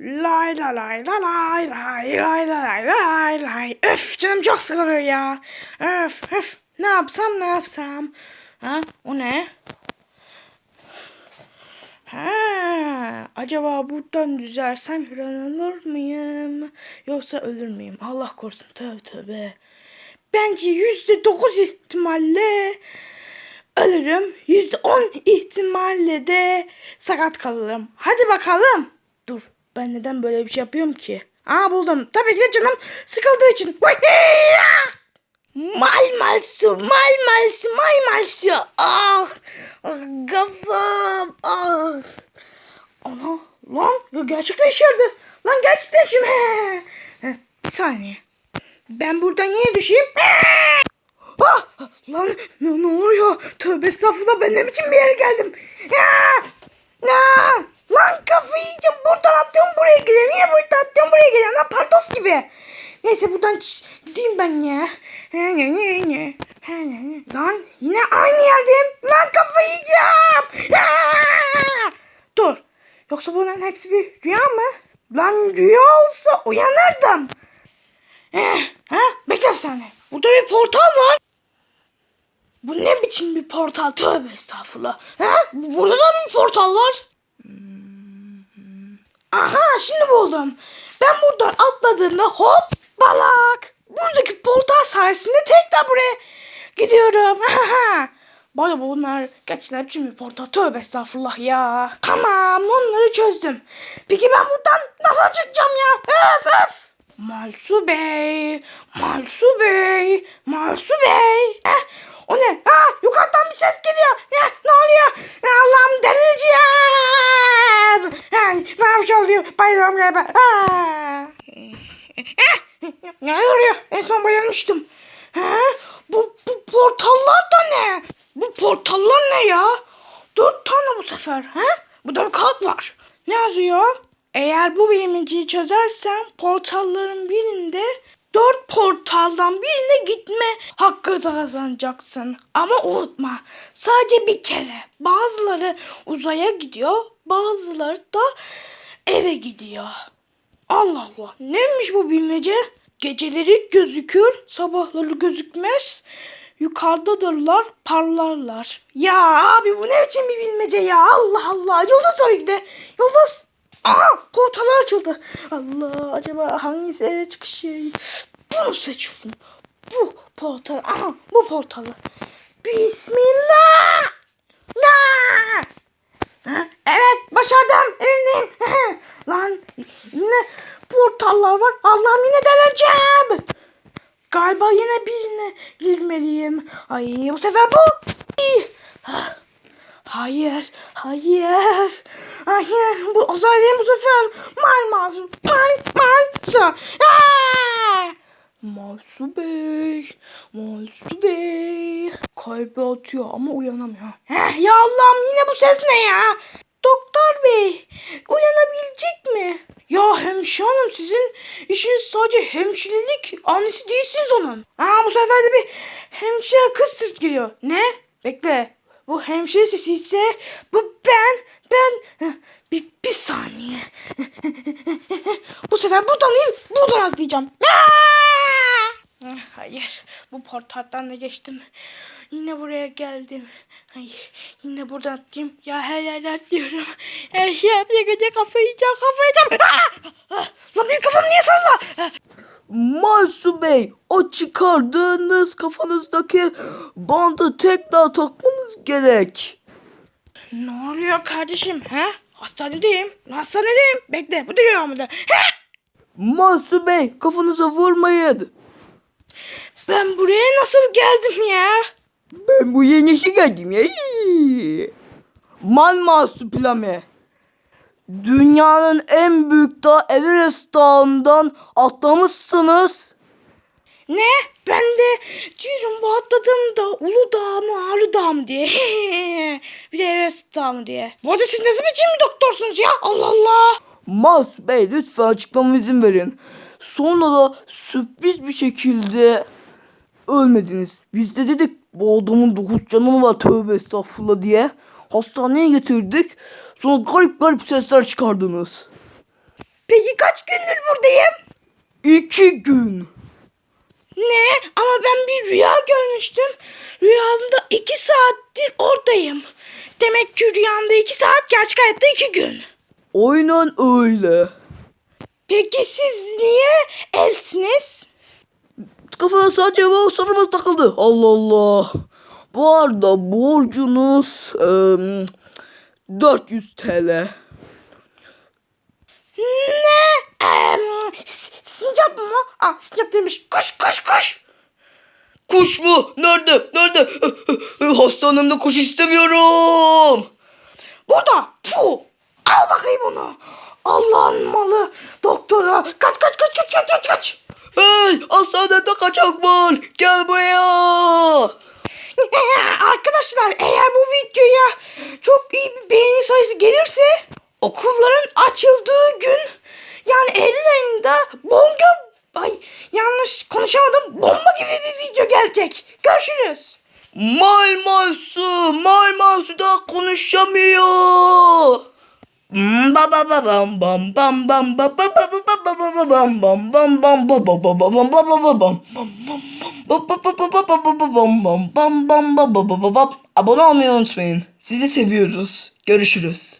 Lay la lay la lay lay lay la lay lay lay. Öf canım çok sıkılıyor ya. Öf öf. Ne yapsam ne yapsam. Ha o ne? Ha, acaba buradan düzersem hıranılır mıyım? Yoksa ölür müyüm? Allah korusun tövbe tövbe. Bence yüzde dokuz ihtimalle ölürüm. Yüzde on ihtimalle de sakat kalırım. Hadi bakalım. Ben neden böyle bir şey yapıyorum ki? Aa buldum. Tabii ki de canım sıkıldığı için. Mal mal su, mal mal su, mal mal su. Ah, kafam, ah. Ana, lan yaradı. Lan. He, Bir saniye. Ben buradan yine düşeyim. Ah, lan ne, ne oluyor? Tövbe estağfurullah ben ne biçim bir yere geldim. Ya, ya, lan kafayı yiyeceğim. Buradan atlıyorum buraya geliyorum. Niye buradan atlıyorum buraya geliyorum? Lan partos gibi. Neyse buradan gideyim ben ya. Lan yine aynı yerdeyim. Lan kafayı yiyeceğim. Dur. Yoksa bunların hepsi bir rüya mı? Lan rüya olsa uyanırdım. Eh, ha? Bekle bir saniye. Burada bir portal var. Bu ne biçim bir portal? Tövbe estağfurullah. Ha? Burada da bir portal var. Hmm. Aha şimdi buldum. Ben buradan atladığımda hop balak. Buradaki portal sayesinde tekrar buraya gidiyorum. Bana bunlar gerçekten biçim bir portal. Tövbe estağfurullah ya. Tamam onları çözdüm. Peki ben buradan nasıl çıkacağım ya? Öf öf. Malsu Bey, Malsu Bey, Malsu Bey. Eh, o ne? Ha, yukarıdan bir ses geliyor. Ne, ne oluyor? Allah'ım delireceğim. Ne yapmış oluyor? Bayılıyorum galiba. Ha. Eh, ne oluyor? En son bayılmıştım. Ha, bu, bu portallar da ne? Bu portallar ne ya? Dört tane bu sefer. Ha? Burada bir kağıt var. Ne yazıyor? Eğer bu bilmeceyi çözersen portalların birinde dört portaldan birine gitme hakkı kazanacaksın. Ama unutma sadece bir kere. Bazıları uzaya gidiyor bazıları da eve gidiyor. Allah Allah neymiş bu bilmece? Geceleri gözükür sabahları gözükmez. Yukarıdadırlar parlarlar. Ya abi bu ne biçim bir bilmece ya Allah Allah. Yıldız tabii ki de. Yıldız. Aa portalar açıldı. Allah acaba hangisi eve çıkış şey? Bunu seçiyorum. Bu portal. Aha bu portalı. Bismillah. Na! Ha, Evet başardım. Evimdeyim. Lan yine portallar var. Allah'ım yine delireceğim. Galiba yine birine girmeliyim. Ay bu sefer bu. Ah, Hayır, hayır, hayır. Bu uzaylıyım bu sefer. Mal masum, mal malsa. Malsu Bey, Malsu Bey. Kalbi atıyor ama uyanamıyor. Heh, ya Allah'ım yine bu ses ne ya? Doktor Bey, uyanabilecek mi? Ya hemşire hanım sizin işiniz sadece hemşirelik. Annesi değilsiniz onun. Aa bu sefer de bir hemşire kız ses geliyor. Ne? Bekle. Bu hemşire sesi ise bu ben ben bir, bir saniye. bu sefer buradan değil buradan atlayacağım. Aa! Hayır bu portaldan da geçtim. Yine buraya geldim. Ay, yine buradan atlayayım. Ya her yerde atlıyorum. Her şey yapacak kafayı yiyeceğim kafayı yiyeceğim. Aa! Ah! Lan benim kafam niye sarıla? Masu Bey, o çıkardığınız kafanızdaki bandı tekrar takmanız gerek. Ne oluyor kardeşim? He? Hastanedeyim. Hastanedeyim. Bekle bu duruyor mu da? He? Masu Bey, kafanıza vurmayın. Ben buraya nasıl geldim ya? Ben bu yenisi geldim ya. Mal Masu Plame. Dünyanın en büyük dağı Everest Dağı'ndan atlamışsınız. Ne? Ben de diyorum bu atladığım da Uludağ mı Ağrı mı diye. bir de Everest Dağı mı diye. Bu arada siz nasıl biçim bir doktorsunuz ya? Allah Allah. Masu Bey lütfen açıklamama izin verin. Sonra da sürpriz bir şekilde ölmediniz. Biz de dedik bu adamın dokuz canı var tövbe estağfurullah diye. Hastaneye getirdik. Sonra garip garip sesler çıkardınız. Peki kaç gündür buradayım? İki gün. Ne? Ama ben bir rüya görmüştüm. Rüyamda iki saattir oradayım. Demek ki rüyamda iki saat, gerçek hayatta iki gün. Aynen öyle. Peki siz niye elsiniz? Kafana sadece bu sorumuz takıldı. Allah Allah. Bu arada borcunuz em, 400 TL. Ne? S- sincap mı? Aa, sincap demiş. Kuş kuş kuş. Kuş mu? Nerede? Nerede? Hastanemde kuş istemiyorum. Burada. Fu. Al bakayım onu. Allah'ın malı. Doktora. Kaç kaç kaç kaç kaç kaç kaç. Hey hastanede kaçak var. Gel buraya. Arkadaşlar eğer bu videoya çok iyi bir beğeni sayısı gelirse okulların açıldığı gün yani Eylül ayında ay yanlış konuşamadım bomba gibi bir video gelecek. Görüşürüz. Mal mal su. Mal mal su da konuşamıyor. Abone olmayı unutmayın. Sizi seviyoruz. Görüşürüz.